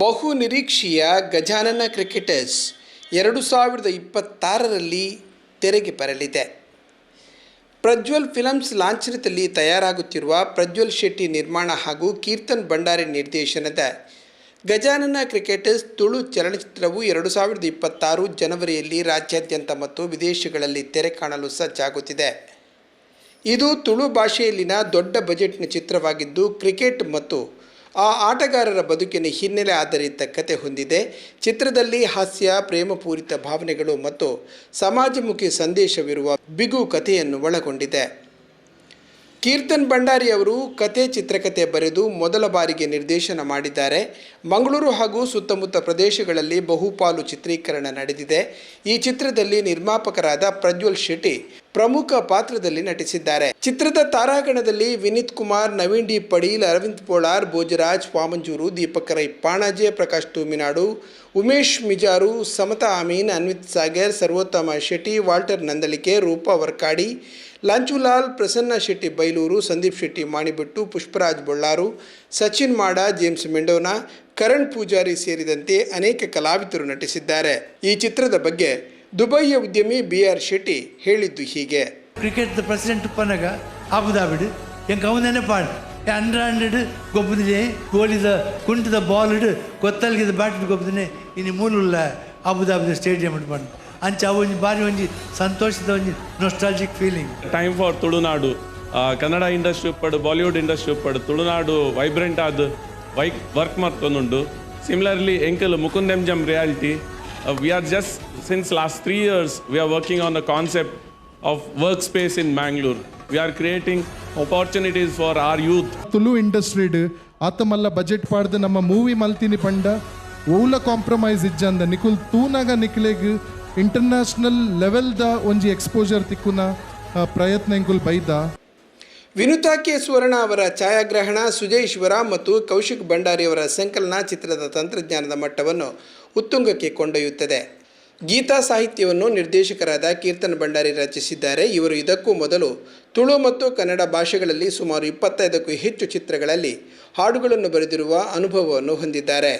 ಬಹು ನಿರೀಕ್ಷೆಯ ಗಜಾನನ ಕ್ರಿಕೆಟರ್ಸ್ ಎರಡು ಸಾವಿರದ ಇಪ್ಪತ್ತಾರರಲ್ಲಿ ತೆರೆಗೆ ಬರಲಿದೆ. ಪ್ರಜ್ವಲ್ ಫಿಲಮ್ಸ್ ಲಾಂಛನದಲ್ಲಿ ತಯಾರಾಗುತ್ತಿರುವ ಪ್ರಜ್ವಲ್ ಶೆಟ್ಟಿ ನಿರ್ಮಾಣ ಹಾಗೂ ಕೀರ್ತನ್ ಭಂಡಾರಿ ನಿರ್ದೇಶನದ ಗಜಾನನ ಕ್ರಿಕೆಟರ್ಸ್ ತುಳು ಚಲನಚಿತ್ರವು ಎರಡು ಸಾವಿರದ ಇಪ್ಪತ್ತಾರು ಜನವರಿಯಲ್ಲಿ ರಾಜ್ಯಾದ್ಯಂತ ಮತ್ತು ವಿದೇಶಗಳಲ್ಲಿ ತೆರೆ ಕಾಣಲು ಸಜ್ಜಾಗುತ್ತಿದೆ. ಇದು ತುಳು ಭಾಷೆಯಲ್ಲಿನ ದೊಡ್ಡ ಬಜೆಟ್ನ ಚಿತ್ರವಾಗಿದ್ದು, ಕ್ರಿಕೆಟ್ ಮತ್ತು ಆ ಆಟಗಾರರ ಬದುಕಿನ ಹಿನ್ನೆಲೆ ಆಧಾರಿತ ಕತೆ ಹೊಂದಿದೆ. ಚಿತ್ರದಲ್ಲಿ ಹಾಸ್ಯ, ಪ್ರೇಮಪೂರಿತ ಭಾವನೆಗಳು ಮತ್ತು ಸಮಾಜಮುಖಿ ಸಂದೇಶವಿರುವ ಬಿಗು ಕಥೆಯನ್ನು ಒಳಗೊಂಡಿದೆ. ಕೀರ್ತನ್ ಭಂಡಾರಿ ಅವರು ಕತೆ ಚಿತ್ರಕಥೆ ಬರೆದು ಮೊದಲ ಬಾರಿಗೆ ನಿರ್ದೇಶನ ಮಾಡಿದ್ದಾರೆ. ಮಂಗಳೂರು ಹಾಗೂ ಸುತ್ತಮುತ್ತ ಪ್ರದೇಶಗಳಲ್ಲಿ ಬಹುಪಾಲು ಚಿತ್ರೀಕರಣ ನಡೆದಿದೆ. ಈ ಚಿತ್ರದಲ್ಲಿ ನಿರ್ಮಾಪಕರಾದ ಪ್ರಜ್ವಲ್ ಶೆಟ್ಟಿ ಪ್ರಮುಖ ಪಾತ್ರದಲ್ಲಿ ನಟಿಸಿದ್ದಾರೆ. ಚಿತ್ರದ ತಾರಾಗಣದಲ್ಲಿ Vineeth Kumar, Naveen D Padeel Aravind Polar, Bhojaraj, Vamanjoor, Deepak Rai, Panaje, Prakash Thumminadu, Umesh Mijar, Samatha Amin, Anvith Sagar, Sarvottama Shetty, Walter Nandalike, Roopa Varkadi Lanchulal, Prasanna Shetty Bailur, Sandeep Shetty Manibettu, Pushparaj Bollar, Sachin Mada, James Mendonca, Karan Poojary ಸೇರಿದಂತೆ ಅನೇಕ ಕಲಾವಿದರು ನಟಿಸಿದ್ದಾರೆ. ಈ ಚಿತ್ರದ ಬಗ್ಗೆ ದುಬೈಯ ಉದ್ಯಮಿ B R Shetty ಹೇಳಿದ್ದು ಹೀಗೆ. ಕ್ರಿಕೆಟ್ ಪ್ರೆಸಿಡೆಂಟ್ ಪನಗ ಅಬುದಾಬಿಡು ಎಂ ಅವನೇ ಪಾಡ್ ಹಂಡ್ರೆಡ್ ಗೊಬ್ಬದಿದೆ ಗೋಲಿದ ಕುಂಟದ ಬಾಲ್ ಇಡು ಗೊತ್ತಲ್ಗಿದ ಬ್ಯಾಟ್ ಗೊಬ್ಬದಿನೇ, ಇನ್ನು ಮೂಲ ಅಬುದಾಬಿದ ಸ್ಟೇಡಿಯಂ ಪಂಡ್ ಅಂಚ ಒಂಜಿ ಬಾರಿ ಒಂಜಿ ಸಂತೋಷದ ಒಂಜಿ nostalgic feeling time for Tulunadu. Kannada industry ಉಪ್ಪಡು Bollywood industry ಉಪ್ಪಡು ತುಳುನಾಡು ವೈಬ್ರೆಂಟ್ ಆದ ವೈಕ್ ವರ್ಕ್ ಮಾಡ್ಕೊಂಡು ಸಿಮಿಲರ್ಲಿ ಎಂಕಲ್ ಮುಕುಂದ್ ಎಂ ಜಮ್ reality we are just since last three years we are working on the concept of work space in Mangalore we are creating opportunities for our youth Tulu ಇಂಡಸ್ಟ್ರಿಡ್ ಆತ ಮಲ್ಲ budget ಪಾಡ್ದು ನಮ್ಮ movie ಮಲ್ತಿನಿ ಪಂಡ ಓಲ compromise ಇಜ್ಜಂದ ನಿಕುಲ್ ತೂನಾಗ ನಿಕ್ಲೆಗ್ international ಲೆವೆಲ್ದ ಒಂಜಿ exposure ತಿಕ್ಕುನ ಪ್ರಯತ್ನ ಇಂಕುಲ್ ಬೈದ. Vinutha K ಸುವರ್ಣ ಅವರ ಛಾಯಾಗ್ರಹಣ ಸುಜಯೇಶ್ವರ ಮತ್ತು ಕೌಶಿಕ್ ಭಂಡಾರಿ ಅವರ ಸಂಕಲನ ಚಿತ್ರದ ತಂತ್ರಜ್ಞಾನದ ಮಟ್ಟವನ್ನು ಉತ್ತುಂಗಕ್ಕೆ ಕೊಂಡೊಯ್ಯುತ್ತದೆ. ಗೀತಾ ಸಾಹಿತ್ಯವನ್ನು ನಿರ್ದೇಶಕರಾದ ಕೀರ್ತನ್ ಭಂಡಾರಿ ರಚಿಸಿದ್ದಾರೆ. ಇವರು ಇದಕ್ಕೂ ಮೊದಲು ತುಳು ಮತ್ತು ಕನ್ನಡ ಭಾಷೆಗಳಲ್ಲಿ ಸುಮಾರು ಇಪ್ಪತ್ತೈದಕ್ಕೂ ಹೆಚ್ಚು ಚಿತ್ರಗಳಲ್ಲಿ ಹಾಡುಗಳನ್ನು ಬರೆದಿರುವ ಅನುಭವವನ್ನು ಹೊಂದಿದ್ದಾರೆ.